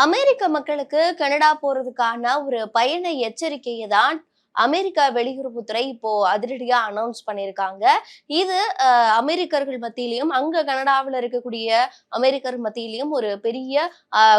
அமெரிக்க மக்களுக்கு கனடா போறதுக்கான ஒரு பயண எச்சரிக்கையை தான் அமெரிக்கா வெளியுறவுத்துறை இப்போ அதிரடியா அனௌன்ஸ் பண்ணியிருக்காங்க. இது அமெரிக்கர்கள் மத்தியிலையும் அங்க கனடாவில் இருக்கக்கூடிய அமெரிக்கர் மத்தியிலையும் ஒரு பெரிய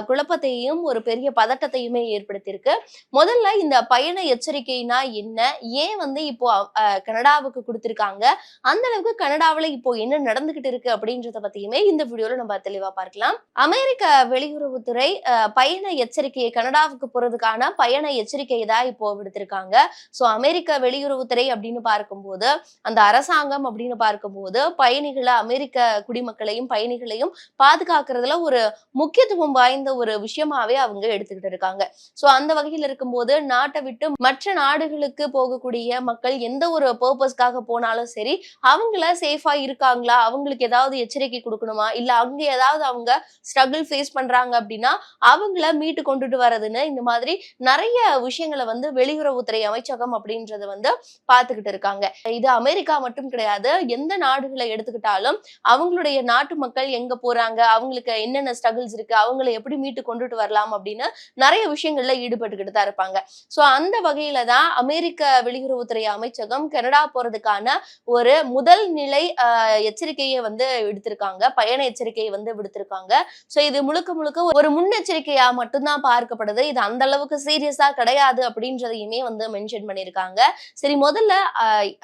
குழப்பத்தையும் ஒரு பெரிய பதட்டத்தையுமே ஏற்படுத்தியிருக்கு. முதல்ல இந்த பயண எச்சரிக்கைனா என்ன? ஏன் வந்து இப்போ அஹ், கனடாவுக்கு கொடுத்திருக்காங்க? அந்த அளவுக்கு கனடாவில் இப்போ என்ன நடந்துகிட்டு இருக்கு அப்படின்றத பத்தியுமே இந்த வீடியோல நம்ம தெளிவா பார்க்கலாம். அமெரிக்க வெளியுறவுத்துறை பயண எச்சரிக்கையை கனடாவுக்கு போறதுக்கான பயண எச்சரிக்கையை தான் இப்போ விடுத்திருக்காங்க. ஸோ அமெரிக்க வெளியுறவுத்துறை அப்படின்னு பார்க்கும்போது அந்த அரசாங்கம் அப்படின்னு பார்க்கும்போது பயணிகளை அமெரிக்க குடிமக்களையும் பயணிகளையும் பாதுகாக்கிறதுல ஒரு முக்கியத்துவம் வாய்ந்த ஒரு விஷயமாவே அவங்க எடுத்துக்கிட்டு இருக்காங்க. ஸோ அந்த வகையில் இருக்கும்போது நாட்டை விட்டு மற்ற நாடுகளுக்கு போகக்கூடிய மக்கள் எந்த ஒரு பர்பஸ்க்காக போனாலும் சரி அவங்கள சேஃபா இருக்காங்களா? அவங்களுக்கு ஏதாவது எச்சரிக்கை கொடுக்கணுமா? இல்ல அங்க ஏதாவது அவங்க ஸ்ட்ரகிள் ஃபேஸ் பண்றாங்க அப்படின்னா அவங்கள மீட்டு கொண்டுட்டு வர்றதுன்னு இந்த மாதிரி நிறைய விஷயங்களை வந்து வெளியுறவுத்துறை அமைச்சர் அமைச்சகம் அப்படின்றத வந்து பார்த்துக்கிட்டு இருக்காங்க. இது அமெரிக்கா மட்டும் கிடையாது. எந்த நாடுகளை எடுத்துக்கிட்டாலும் அவங்களுடைய நாட்டு மக்கள் எங்க போறாங்க? அவங்களுக்கு என்னென்ன ஸ்ட்ரகிள்ஸ் இருக்கு? அவங்களை எப்படி மீட்டு கொண்டுட்டு வரலாம் அப்படின்னு நிறைய விஷயங்கள்ல ஈடுபட்டுக்கிட்டு தான் இருப்பாங்க. ஸோ அந்த வகையில தான் அமெரிக்க வெளியுறவுத்துறை அமைச்சகம் கனடா போறதுக்கான ஒரு முதல் நிலை ஆஹ், எச்சரிக்கையை வந்து எடுத்திருக்காங்க பயண எச்சரிக்கையை வந்து விடுத்திருக்காங்க. ஸோ இது முழுக்க முழுக்க ஒரு முன்னெச்சரிக்கையா மட்டும்தான் பார்க்கப்படுது. இது அந்த அளவுக்கு சீரியஸா கிடையாது அப்படின்றதையுமே வந்து மென்ஷன் பண்ணியிருக்காங்க சரி முதல்ல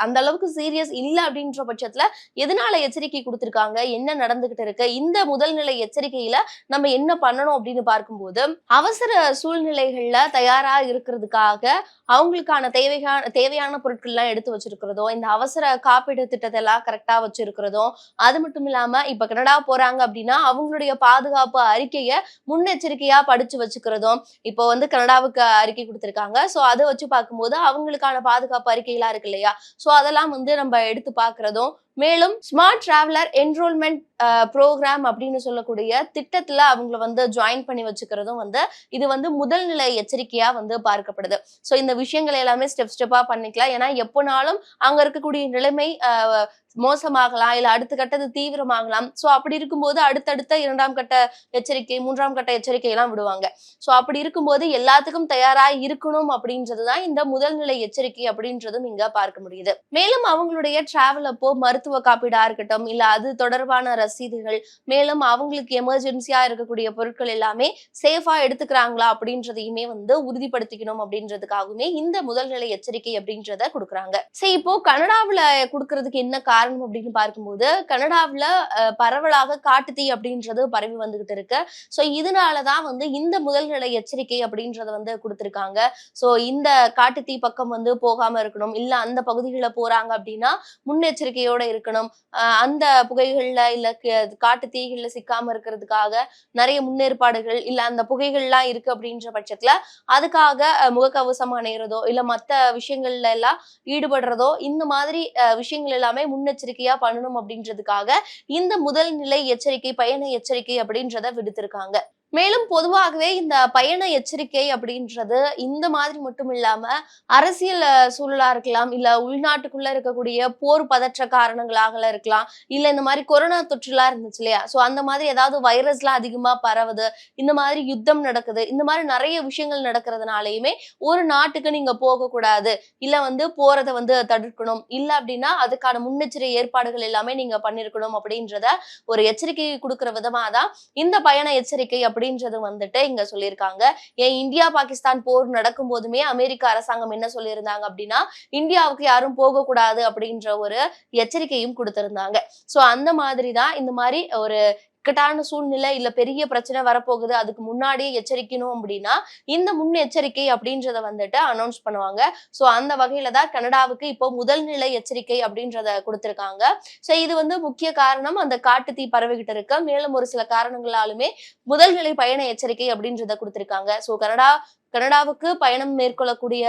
அந்த அளவுக்கு சீரியஸ் இல்ல அப்படின்ற பட்சத்துல எதனால எச்சரிக்கை கொடுத்திருக்காங்க? என்ன நடந்துகிட்டு இருக்கு? இந்த முதல் நிலை எச்சரிக்கையில நம்ம என்ன பண்ணணும் அப்படின்னு பார்க்கும்போது அவசர சூழ்நிலைகள்ல தயாரா இருக்கிறதுக்காக அவங்களுக்கான தேவையான தேவையான பொருட்கள் எல்லாம் எடுத்து வச்சிருக்கிறதோ இந்த அவசர காப்பீடு திட்டத்தை எல்லாம் கரெக்டா வச்சிருக்கிறதோ அது மட்டும் இல்லாம இப்ப கனடா போறாங்க அப்படின்னா அவங்களுடைய பாதுகாப்பு அறிக்கையை முன்னெச்சரிக்கையா படிச்சு வச்சுக்கிறதும் இப்போ வந்து கனடாவுக்கு அறிக்கை கொடுத்திருக்காங்க. சோ அதை வச்சு பார்க்கும்போது அவங்களுக்கான பாதுகாப்பு அறிக்கையெல்லாம் இருக்கு இல்லையா? சோ அதெல்லாம் வந்து நம்ம எடுத்து பார்க்கிறதும் மேலும் ஸ்மார்ட் டிராவலர் என்ரோல்மெண்ட் ப்ரோக்ராம் அப்படின்னு சொல்லக்கூடிய திட்டத்துல அவங்கள வந்து ஜாயின் பண்ணி வச்சுக்கிறதும் வந்து இது வந்து முதல் நிலை எச்சரிக்கையா வந்து பார்க்கப்படுது. ஸோ இந்த விஷயங்களை எல்லாமே ஸ்டெப் ஸ்டெப்பா பண்ணிக்கலாம். ஏன்னா எப்போனாலும் அங்க இருக்கக்கூடிய நிலைமை மோசமாகலாம் இல்ல அடுத்த கட்டது தீவிரமாகலாம். ஸோ அப்படி இருக்கும்போது அடுத்தடுத்த இரண்டாம் கட்ட எச்சரிக்கை மூன்றாம் கட்ட எச்சரிக்கை எல்லாம் விடுவாங்க. ஸோ அப்படி இருக்கும்போது எல்லாத்துக்கும் தயாராக இருக்கணும் அப்படின்றதுதான் இந்த முதல் நிலை எச்சரிக்கை அப்படின்றதும் இங்க பார்க்க முடியுது. மேலும் அவங்களுடைய டிராவல் அப்போ மருத்துவ காப்பீடா இருக்கட்டும் இல்ல அது தொடர்பான ரசீதுகள் மேலும் அவங்களுக்கு எமர்ஜென்சியா இருக்கக்கூடிய பொருட்கள் எல்லாமே சேஃபா எடுத்துக்கிறாங்களா அப்படின்றதையுமே வந்து உறுதிப்படுத்திக்கணும் அப்படின்றதுக்காகவுமே இந்த முதல்நிலை எச்சரிக்கை அப்படின்றத கொடுக்குறாங்க. சரி இப்போ கனடாவில் கொடுக்கறதுக்கு என்ன காரணம் அப்படின்னு பார்க்கும்போது கனடாவுல பரவலாக பரவலாக காட்டுத்தீ அப்படின்றது பரவி வந்துகிட்டு இருக்கு. சோ இதனாலதான் வந்து இந்த முதல்நிலை எச்சரிக்கை அப்படின்றத வந்து கொடுத்திருக்காங்க. சோ இந்த காட்டுத்தீ பக்கம் வந்து போகாம இருக்கணும் இல்ல அந்த பகுதிகளில் போறாங்க அப்படின்னா முன்னெச்சரிக்கையோட இருக்கணும். ஆஹ் அந்த புகைகள்ல இல்ல காட்டு தீகள்ல சிக்காம இருக்கிறதுக்காக நிறைய முன்னேற்பாடுகள் இல்ல அந்த புகைகள்லாம் இருக்கு அப்படின்ற பட்சத்துல அதுக்காக முகக்கவசம் அணையிறதோ இல்ல மத்த விஷயங்கள்ல எல்லாம் ஈடுபடுறதோ இந்த மாதிரி விஷயங்கள் எல்லாமே முன்னெச்சரிக்கையா பண்ணணும் அப்படின்றதுக்காக இந்த முதல் நிலை எச்சரிக்கை பயண எச்சரிக்கை அப்படின்றத விடுத்திருக்காங்க. மேலும் பொதுவாகவே இந்த பயண எச்சரிக்கை அப்படின்றது இந்த மாதிரி மட்டும் இல்லாம அரசியல் சூழலா இருக்கலாம் இல்ல உள்நாட்டுக்குள்ள இருக்கக்கூடிய போர் பதற்ற காரணங்களாக இருக்கலாம் இல்ல இந்த மாதிரி கொரோனா தொற்றுலாம் இருந்துச்சு இல்லையா? சோ அந்த மாதிரி ஏதாவது வைரஸ்லாம் அதிகமா பரவுது இந்த மாதிரி யுத்தம் நடக்குது இந்த மாதிரி நிறைய விஷயங்கள் நடக்கிறதுனாலயுமே ஒரு நாட்டுக்கு நீங்க போக கூடாது இல்ல வந்து போறதை வந்து தடுக்கணும் இல்ல அப்படின்னா அதுக்கான முன்னெச்சரிக்கை ஏற்பாடுகள் எல்லாமே நீங்க பண்ணிருக்கணும் அப்படின்றத ஒரு எச்சரிக்கை கொடுக்கிற விதமா தான் இந்த பயண எச்சரிக்கை அப்படின்றது வந்துட்டு இங்க சொல்லியிருக்காங்க. ஏன் இந்தியா பாகிஸ்தான் போர் நடக்கும் போதுமே அமெரிக்க அரசாங்கம் என்ன சொல்லியிருந்தாங்க அப்படின்னா இந்தியாவுக்கு யாரும் போகக்கூடாது அப்படின்ற ஒரு எச்சரிக்கையும் கொடுத்திருந்தாங்க. சோ அந்த மாதிரி தான் இந்த மாதிரி ஒரு இக்கட்டான சூழ்நிலை இல்ல பெரிய பிரச்சனை வரப்போகுது அதுக்கு முன்னாடியே எச்சரிக்கணும் அப்படின்னா இந்த முன்னெச்சரிக்கை அப்படின்றத வந்துட்டு அனௌன்ஸ் பண்ணுவாங்க. சோ அந்த வகையில தான் கனடாவுக்கு இப்போ முதல் நிலை எச்சரிக்கை அப்படின்றத கொடுத்திருக்காங்க. சோ இது வந்து முக்கிய காரணம். அந்த காட்டு தீ பரவிக்கிட்டு இருக்கு. மேலும் ஒரு சில காரணங்களாலுமே முதல் நிலை பயண எச்சரிக்கை அப்படின்றத கொடுத்திருக்காங்க. சோ கனடா கனடாவுக்கு பயணம் மேற்கொள்ளக்கூடிய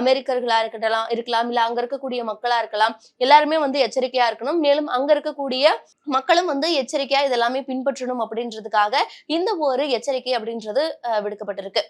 அமெரிக்கர்களா இருக்கட்டும் இருக்கலாம் இல்ல அங்க இருக்கக்கூடிய மக்களா இருக்கலாம் எல்லாருமே வந்து எச்சரிக்கையா இருக்கணும். மேலும் அங்க இருக்கக்கூடிய மக்களும் வந்து எச்சரிக்கையா இதெல்லாமே பின்பற்றணும் அப்படின்றதுக்காக இந்த ஒரு எச்சரிக்கை அப்படின்றது விடுக்கப்பட்டிருக்கு.